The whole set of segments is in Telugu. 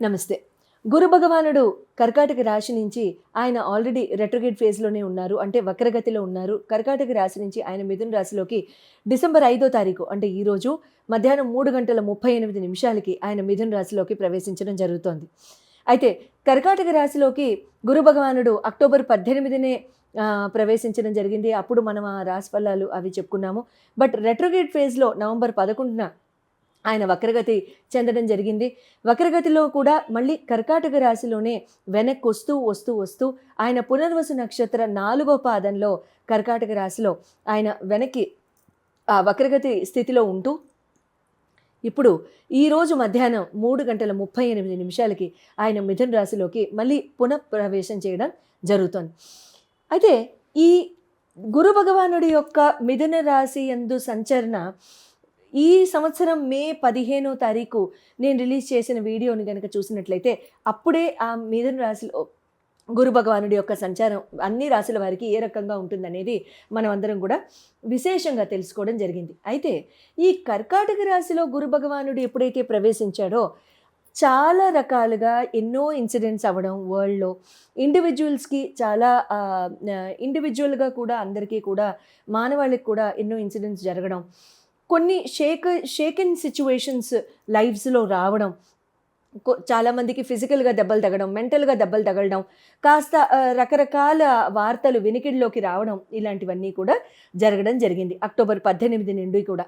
నమస్తే. గురు భగవానుడు కర్కాటక రాశి నుంచి ఆయన ఆల్రెడీ రెట్రోగేట్ ఫేజ్లోనే ఉన్నారు. అంటే వక్రగతిలో ఉన్నారు. కర్కాటక రాశి నుంచి ఆయన మిథున రాశిలోకి డిసెంబర్ ఐదో తారీఖు అంటే ఈరోజు మధ్యాహ్నం మూడు గంటల ముప్పై ఎనిమిది నిమిషాలకి ఆయన మిథున రాశిలోకి ప్రవేశించడం జరుగుతోంది. అయితే కర్కాటక రాశిలోకి గురు భగవానుడు అక్టోబర్ పద్దెనిమిదినే ప్రవేశించడం జరిగింది. అప్పుడు మనం ఆ రాశి ఫలాలు అవి చెప్పుకున్నాము. బట్ రెట్రోగేట్ ఫేజ్లో నవంబర్ పదకొండున ఆయన వక్రగతి చెందడం జరిగింది. వక్రగతిలో కూడా మళ్ళీ కర్కాటక రాశిలోనే వెనక్కి వస్తూ వస్తూ వస్తూ ఆయన పునర్వసు నక్షత్ర నాలుగో పాదంలో కర్కాటక రాశిలో ఆయన వెనక్కి ఆ వక్రగతి స్థితిలో ఉంటూ ఇప్పుడు ఈరోజు మధ్యాహ్నం మూడు గంటల ముప్పై ఎనిమిది నిమిషాలకి ఆయన మిథున రాశిలోకి మళ్ళీ పునఃప్రవేశం చేయడం జరుగుతుంది. అయితే ఈ గురు భగవానుడి యొక్క మిథున రాశి యందు సంచరణ ఈ సంవత్సరం మే పదిహేనో తారీఖు నేను రిలీజ్ చేసిన వీడియోని కనుక చూసినట్లయితే అప్పుడే ఆ మిథున రాశిలో గురు భగవానుడి యొక్క సంచారం అన్ని రాశుల వారికి ఏ రకంగా ఉంటుందనేది మనం అందరం కూడా విశేషంగా తెలుసుకోవడం జరిగింది. అయితే ఈ కర్కాటక రాశిలో గురు భగవానుడు ఎప్పుడైతే ప్రవేశించాడో చాలా రకాలుగా ఎన్నో ఇన్సిడెంట్స్ అవ్వడం వరల్డ్లో ఇండివిజువల్స్కి చాలా ఇండివిజువల్గా కూడా అందరికీ కూడా మానవాళికి కూడా ఎన్నో ఇన్సిడెంట్స్ జరగడం కొన్ని షేక్ షేకెన్ సిచ్యువేషన్స్ లైఫ్స్లో రావడం చాలామందికి ఫిజికల్గా దెబ్బలు తగడం మెంటల్గా దెబ్బలు తగలడం కాస్త రకరకాల వార్తలు వినికిడిలోకి రావడం ఇలాంటివన్నీ కూడా జరగడం జరిగింది. అక్టోబర్ పద్దెనిమిది నుండి కూడా.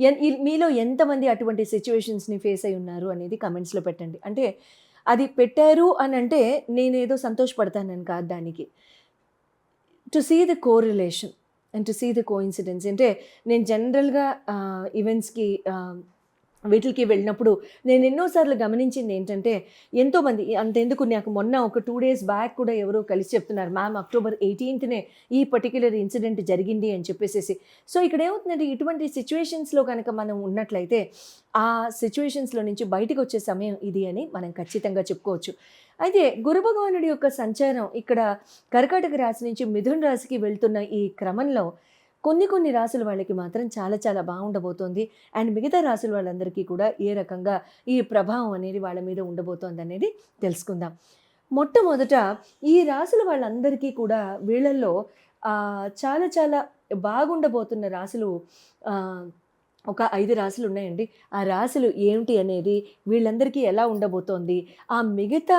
ఎన్- ఈ- మీలో ఎంతమంది అటువంటి సిచ్యువేషన్స్ని ఫేస్ అయి ఉన్నారు అనేది కమెంట్స్లో పెట్టండి. అంటే అది పెట్టారు అని అంటే నేనేదో సంతోషపడతానని కాదు దానికి. To see the correlation and to see the coincidence అంటే నేను జనరల్గా ఈవెంట్స్కి వీటికి వెళ్ళినప్పుడు నేను ఎన్నోసార్లు గమనించింది ఏంటంటే ఎంతోమంది అంతెందుకు నాకు మొన్న ఒక టూ డేస్ బ్యాక్ కూడా ఎవరో కలిసి చెప్తున్నారు మ్యామ్ అక్టోబర్ ఎయిటీన్త్నే ఈ పర్టిక్యులర్ ఇన్సిడెంట్ జరిగింది అని చెప్పేసేసి. సో ఇక్కడ ఏమవుతుందంటే ఇటువంటి సిచ్యువేషన్స్లో కనుక మనం ఉన్నట్లయితే ఆ సిచ్యువేషన్స్లో నుంచి బయటకు వచ్చే సమయం ఇది అని మనం ఖచ్చితంగా చెప్పుకోవచ్చు. అయితే గురు భగవానుడి యొక్క సంచారం ఇక్కడ కర్కాటక రాశి నుంచి మిథున రాశికి వెళ్తున్న ఈ క్రమంలో కొన్ని కొన్ని రాసుల వాళ్ళకి మాత్రం చాలా చాలా బాగుండబోతోంది. అండ్ మిగతా రాసుల వాళ్ళందరికీ కూడా ఏ రకంగా ఈ ప్రభావం అనేది వాళ్ళ మీద ఉండబోతోంది అనేది తెలుసుకుందాం. మొట్టమొదట ఈ రాసుల వాళ్ళందరికీ కూడా వీళ్ళల్లో చాలా చాలా బాగుండబోతున్న రాసులు ఒక ఐదు రాసులు ఉన్నాయండి. ఆ రాసులు ఏమిటి అనేది వీళ్ళందరికీ ఎలా ఉండబోతోంది? ఆ మిగతా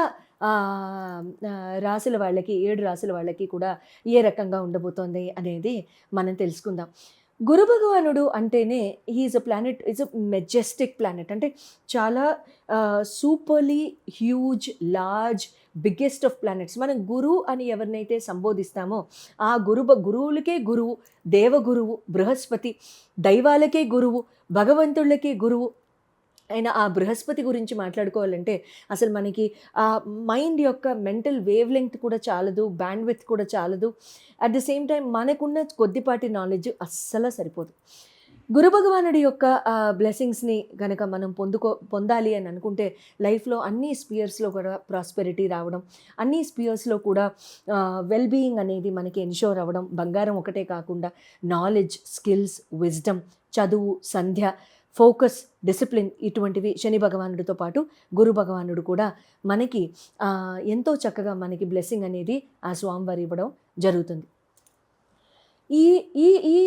రాసుల వాళ్ళకి ఏడు రాసుల వాళ్ళకి కూడా ఏ రకంగా ఉండబోతోంది అనేది మనం తెలుసుకుందాం. గురు భగవానుడు అంటేనే is a planet is a majestic planet అంటే చాలా superly huge large biggest of planets మనం గురువు అని ఎవరినైతే సంబోధిస్తామో ఆ గురు గురువులకే గురువు దేవగురువు బృహస్పతి దైవాలకే గురువు భగవంతుళ్ళకే గురువు ఆయన ఆ బృహస్పతి గురించి మాట్లాడుకోవాలంటే అసలు మనకి ఆ మైండ్ యొక్క మెంటల్ వేవ్ లెంగ్త్ కూడా చాలదు బ్యాండ్ విత్ కూడా చాలదు. అట్ ద సేమ్ టైం మనకున్న కొద్దిపాటి నాలెడ్జ్ అస్సలు సరిపోదు. గురు భగవానుడి యొక్క బ్లెస్సింగ్స్ని కనుక మనం పొందుకో పొందాలి అని అనుకుంటే లైఫ్లో అన్ని స్పియర్స్లో కూడా ప్రాస్పెరిటీ రావడం అన్ని స్పియర్స్లో కూడా వెల్ బీయింగ్ అనేది మనకి ఎన్షోర్ అవ్వడం బంగారం ఒకటే కాకుండా నాలెడ్జ్ స్కిల్స్ విజ్డమ్ చదువు సంధ్య ఫోకస్ డిసిప్లిన్ ఇటువంటివి శని భగవానుడితో పాటు గురు భగవానుడు కూడా మనకి ఎంతో చక్కగా మనకి బ్లెస్సింగ్ అనేది ఆ స్వామివారు ఇవ్వడం జరుగుతుంది. ఈ ఈ ఈ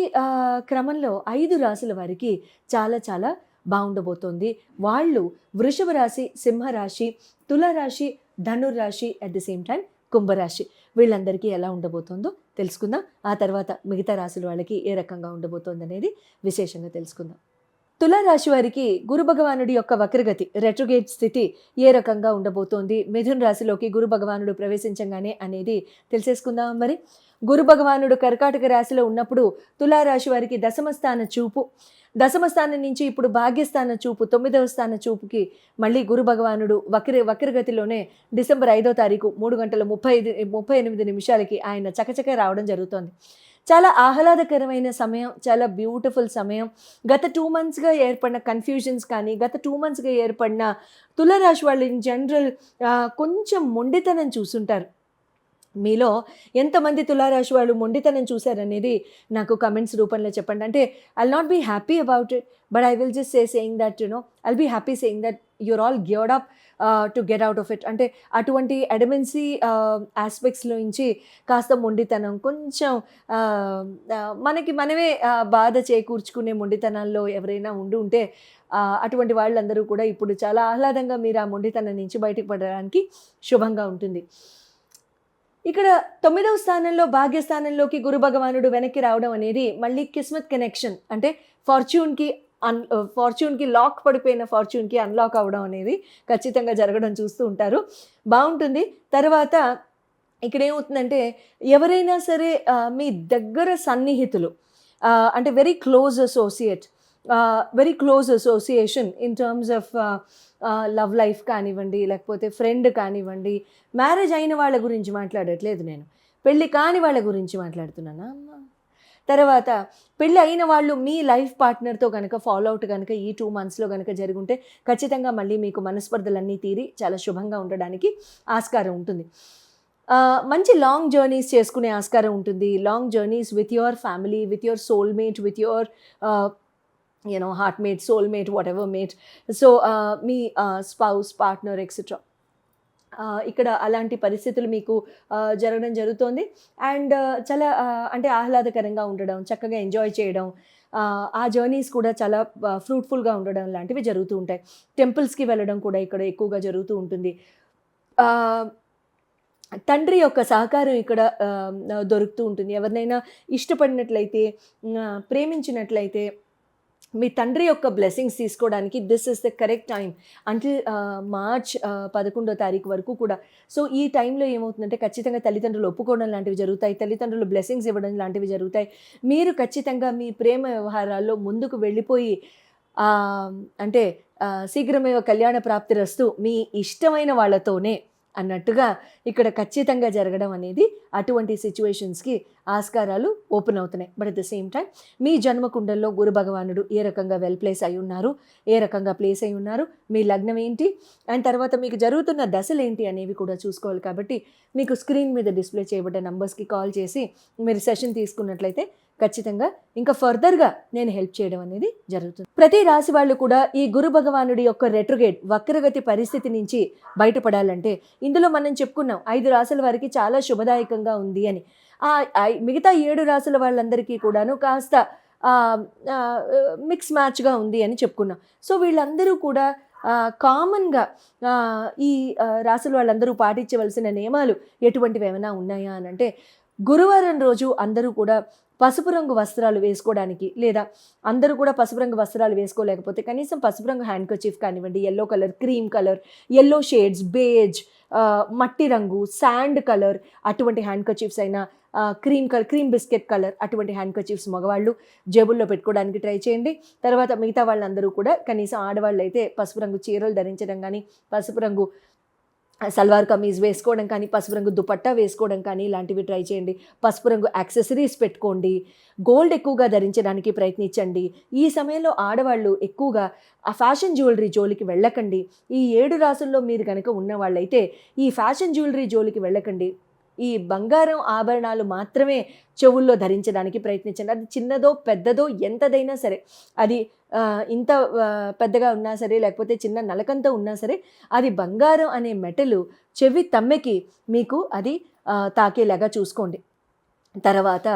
క్రమంలో ఐదు రాసుల వారికి చాలా చాలా బాగుండబోతోంది. వాళ్ళు వృషభ రాశి సింహరాశి తులారాశి ధనుర్రాశి అట్ ది సేమ్ టైం కుంభరాశి. వీళ్ళందరికీ ఎలా ఉండబోతోందో తెలుసుకుందాం. ఆ తర్వాత మిగతా రాశుల వాళ్ళకి ఏ రకంగా ఉండబోతోంది అనేది విశేషంగా తెలుసుకుందాం. తులారాశి వారికి గురు భగవానుడి యొక్క వక్రగతి రెట్రోగేట్ స్థితి ఏ రకంగా ఉండబోతోంది? మిథున్ రాశిలోకి గురు భగవానుడు ప్రవేశించగానే అనేది తెలిసేసుకుందాం మరి. గురు భగవానుడు కర్కాటక రాశిలో ఉన్నప్పుడు తులారాశి వారికి దశమ స్థాన చూపు దశమ స్థానం నుంచి ఇప్పుడు భాగ్యస్థాన చూపు తొమ్మిదవ స్థాన చూపుకి మళ్ళీ గురు భగవానుడు వక్ర వక్రగతిలోనే డిసెంబర్ ఐదో తారీఖు మూడు గంటల ముప్పై ఐదు ముప్పై ఎనిమిది నిమిషాలకి ఆయన చకచక రావడం జరుగుతోంది. చాలా ఆహ్లాదకరమైన సమయం చాలా బ్యూటిఫుల్ సమయం. గత టూ మంత్స్గా ఏర్పడిన కన్ఫ్యూజన్స్ కానీ గత టూ మంత్స్గా ఏర్పడిన తులరాశి వాళ్ళు ఇన్ జనరల్ కొంచెం మొండితనం చూసుంటారు. మీలో ఎంతమంది తులారాశి వాళ్ళు మొండితనం చూశారనేది నాకు కమెంట్స్ రూపంలో చెప్పండి. అంటే I'll not be happy about it but I will just say saying that you know I'll be happy saying that you're all geared up to get out of it అంటే అటువంటి అడమెన్సీ ఆస్పెక్ట్స్లో నుంచి కాస్త మొండితనం కొంచెం మనకి మనమే బాధ చేకూర్చుకునే మొండితనంలో ఎవరైనా ఉండి ఉంటే అటువంటి వాళ్ళందరూ కూడా ఇప్పుడు చాలా ఆహ్లాదంగా మీరు ఆ మొండితనం నుంచి బయటకు పడడానికి శుభంగా ఉంటుంది. ఇక్కడ తొమ్మిదవ స్థానంలో భాగ్యస్థానంలోకి గురు భగవానుడు వెనక్కి రావడం అనేది మళ్ళీ కిస్మత్ కనెక్షన్. అంటే ఫార్చ్యూన్కి అన్ ఫార్చ్యూన్కి లాక్ పడిపోయిన ఫార్చ్యూన్కి అన్లాక్ అవ్వడం అనేది ఖచ్చితంగా జరగడం చూస్తూ ఉంటారు. బాగుంటుంది. తర్వాత ఇక్కడ ఏమవుతుందంటే ఎవరైనా సరే మీ దగ్గర సన్నిహితులు అంటే very close associate very close association in terms of love life కానివ్వండి లేకపోతే ఫ్రెండ్ కానివ్వండి మ్యారేజ్ అయిన వాళ్ళ గురించి మాట్లాడట్లేదు నేను. పెళ్ళి కాని వాళ్ళ గురించి మాట్లాడుతున్నానా? అమ్మా! తర్వాత పెళ్ళి అయిన వాళ్ళు మీ లైఫ్ పార్ట్నర్తో కనుక ఫాలో అవుట్ కనుక ఈ టూ మంత్స్లో కనుక జరుగుంటే ఖచ్చితంగా మళ్ళీ మీకు మనస్పర్ధలన్నీ తీరి చాలా శుభంగా ఉండడానికి ఆస్కారం ఉంటుంది. మంచి లాంగ్ జర్నీస్ చేసుకునే ఆస్కారం ఉంటుంది. Long journeys with your family with your soulmate with your you know heart mate soulmate whatever mate. So me spouse partner etcetera. ఇక్కడ అలాంటి పరిస్థితులు మీకు జరగడం జరుగుతోంది. అండ్ చాలా అంటే ఆహ్లాదకరంగా ఉండడం చక్కగా ఎంజాయ్ చేయడం ఆ, జర్నీస్ కూడా చాలా ఫ్రూట్ఫుల్గా ఉండడం లాంటివి జరుగుతూ ఉంటాయి. టెంపుల్స్కి వెళ్ళడం కూడా ఇక్కడ ఎక్కువగా జరుగుతూ ఉంటుంది. తండ్రి యొక్క సహకారం ఇక్కడ దొరుకుతూ ఉంటుంది. ఎవరినైనా ఇష్టపడినట్లయితే ప్రేమించినట్లయితే మీ తండ్రి యొక్క బ్లెస్సింగ్స్ తీసుకోవడానికి this is the correct time until March పదకొండో తారీఖు వరకు కూడా. సో ఈ టైంలో ఏమవుతుందంటే ఖచ్చితంగా తల్లిదండ్రులు ఒప్పుకోవడం లాంటివి జరుగుతాయి. తల్లిదండ్రులు బ్లెస్సింగ్స్ ఇవ్వడం లాంటివి జరుగుతాయి. మీరు ఖచ్చితంగా మీ ప్రేమ వ్యవహారాల్లో ముందుకు వెళ్ళిపోయి అంటే శీఘ్రమే శీఘ్రమేవ కళ్యాణ ప్రాప్తి రస్తు మీ ఇష్టమైన వాళ్ళతోనే అన్నట్టుగా ఇక్కడ ఖచ్చితంగా జరగడం అనేది అటువంటి సిచ్యువేషన్స్కి ఆస్కారాలు ఓపెన్ అవుతున్నాయి. But at the same time మీ జన్మకుండల్లో గురు భగవానుడు ఏ రకంగా వెల్ ప్లేస్ అయి ఉన్నారు ఏ రకంగా ప్లేస్ అయి ఉన్నారు మీ లగ్నం ఏంటి అండ్ తర్వాత మీకు జరుగుతున్న దశలు ఏంటి అనేవి కూడా చూసుకోవాలి కాబట్టి మీకు స్క్రీన్ మీద డిస్ప్లే చేయబడ్డ నంబర్స్కి కాల్ చేసి మీరు సెషన్ తీసుకున్నట్లయితే ఖచ్చితంగా ఇంకా ఫర్దర్గా నేను హెల్ప్ చేయడం అనేది జరుగుతుంది. ప్రతి రాశి వాళ్ళు కూడా ఈ గురు భగవానుడి యొక్క రెట్రుగేట్ వక్రగతి పరిస్థితి నుంచి బయటపడాలంటే ఇందులో మనం చెప్పుకున్నాం ఐదు రాశుల వారికి చాలా శుభదాయకంగా ఉంది అని. మిగతా ఏడు రాశుల వాళ్ళందరికీ కూడాను కాస్త మిక్స్ మ్యాచ్గా ఉంది అని చెప్పుకున్నాం. సో వీళ్ళందరూ కూడా కామన్గా ఈ రాసుల వాళ్ళందరూ పాటించవలసిన నియమాలు ఎటువంటివి ఏమైనా ఉన్నాయా అని అంటే గురువారం రోజు అందరూ కూడా పసుపు రంగు వస్త్రాలు వేసుకోవడానికి లేదా అందరూ కూడా పసుపు రంగు వస్త్రాలు వేసుకోలేకపోతే కనీసం పసుపు రంగు హ్యాండ్ కచీఫ్ కానివ్వండి yellow colour cream colour yellow shades beige మట్టి రంగు శాండ్ కలర్ అటువంటి హ్యాండ్ కచీఫ్స్ అయినా cream colour cream biscuit colour అటువంటి హ్యాండ్ కచీఫ్స్ మగవాళ్ళు జేబుల్లో పెట్టుకోవడానికి ట్రై చేయండి. తర్వాత మిగతా వాళ్ళందరూ కూడా కనీసం ఆడవాళ్ళు అయితే పసుపు రంగు చీరలు ధరించడం కానీ పసుపు రంగు సల్వార్ కమీజ్ వేసుకోవడం కానీ పసుపు రంగు దుపట్టా వేసుకోవడం కానీ ఇలాంటివి ట్రై చేయండి. పసుపు రంగు యాక్సెసరీస్ పెట్టుకోండి. గోల్డ్ ఎక్కువగా ధరించడానికి ప్రయత్నించండి. ఈ సమయంలో ఆడవాళ్ళు ఎక్కువగా ఆ ఫ్యాషన్ జ్యువెలరీ జోలికి వెళ్ళకండి. ఈ ఏడు రాసుల్లో మీరు కనుక ఉన్నవాళ్ళైతే ఈ ఫ్యాషన్ జ్యువెలరీ జోలికి వెళ్ళకండి. ఈ బంగారం ఆభరణాలు మాత్రమే చెవుల్లో ధరించడానికి ప్రయత్నించండి. అది చిన్నదో పెద్దదో ఎంతదైనా సరే అది ఇంత పెద్దగా ఉన్నా సరే లేకపోతే చిన్న నలకంతో ఉన్నా సరే అది బంగారం అనే మెటలు చెవి తమ్మెకి మీకు అది తాకేలాగా చూసుకోండి. తర్వాత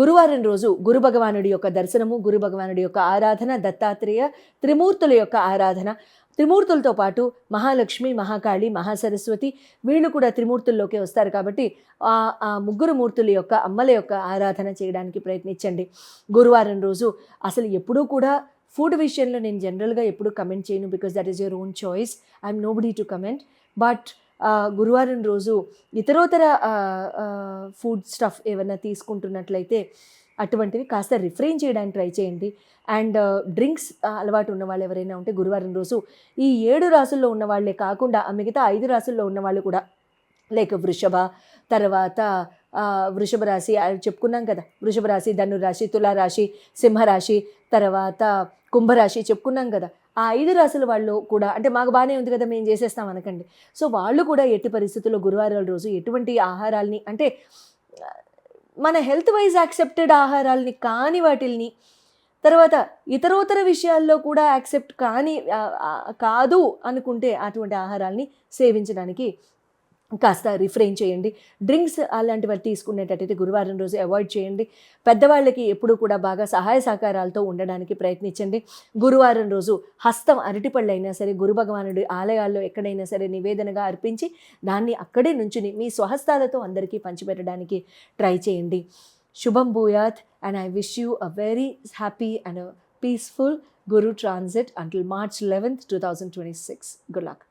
గురువారం రోజు గురు భగవానుడి యొక్క దర్శనము గురు భగవానుడి యొక్క ఆరాధన దత్తాత్రేయ త్రిమూర్తుల యొక్క ఆరాధన త్రిమూర్తులతో పాటు మహాలక్ష్మి మహాకాళి మహాసరస్వతి వీళ్ళు కూడా త్రిమూర్తుల్లోకి వస్తారు కాబట్టి ఆ ఆ ముగ్గురు మూర్తుల యొక్క అమ్మల యొక్క ఆరాధన చేయడానికి ప్రయత్నించండి. గురువారం రోజు అసలు ఎప్పుడూ కూడా ఫుడ్ విషయంలో నేను జనరల్గా ఎప్పుడు కమెంట్ చేయను because that is your own choice I'm nobody to comment but గురువారం రోజు ఇతరోతర ఫుడ్ స్టఫ్ ఏమైనా తీసుకుంటున్నట్లయితే అటువంటివి కాస్త రిఫ్రెయిన్ చేయడానికి ట్రై చేయండి. అండ్ డ్రింక్స్ అలవాటు ఉన్న వాళ్ళు ఎవరైనా ఉంటే గురువారం రోజు ఈ ఏడు రాసుల్లో ఉన్న వాళ్ళే కాకుండా మిగతా ఐదు రాసుల్లో ఉన్న వాళ్ళు కూడా లైక్ వృషభ తర్వాత వృషభ రాశి చెప్పుకున్నాం కదా వృషభ రాశి ధనురాశి తులారాశి సింహరాశి తర్వాత కుంభరాశి చెప్పుకున్నాం కదా ఆ ఐదు రాసుల వాళ్ళు కూడా అంటే మాకు బాగానే ఉంది కదా మేము చేసేస్తాం అనకండి. సో వాళ్ళు కూడా ఎట్టి పరిస్థితుల్లో గురువారాల రోజు ఎటువంటి ఆహారాల్ని అంటే మన హెల్త్ వైజ్ యాక్సెప్టెడ్ ఆహారాల్ని కాని వాటిల్ని తర్వాత ఇతరోతర విషయాల్లో కూడా యాక్సెప్ట్ కాని కాదు అనుకుంటే అటువంటి ఆహారాల్ని సేవించడానికి కాస్త రిఫ్రెయిన్ చేయండి. డ్రింక్స్ అలాంటివి తీసుకునేటట్టయితే గురువారం రోజు అవాయిడ్ చేయండి. పెద్దవాళ్ళకి ఎప్పుడూ కూడా బాగా సహాయ సహకారాలతో ఉండడానికి ప్రయత్నించండి. గురువారం రోజు హస్తం అరటిపళ్ళు అయినా సరే గురు భగవానుడి ఆలయాల్లో ఎక్కడైనా సరే నివేదనగా అర్పించి దాన్ని అక్కడే నుంచుని మీ స్వహస్తాలతో అందరికీ పంచిపెట్టడానికి ట్రై చేయండి. శుభం భూయాత్ and I wish you a very happy and peaceful Guru transit until March eleventh two thousand twenty six. Good luck.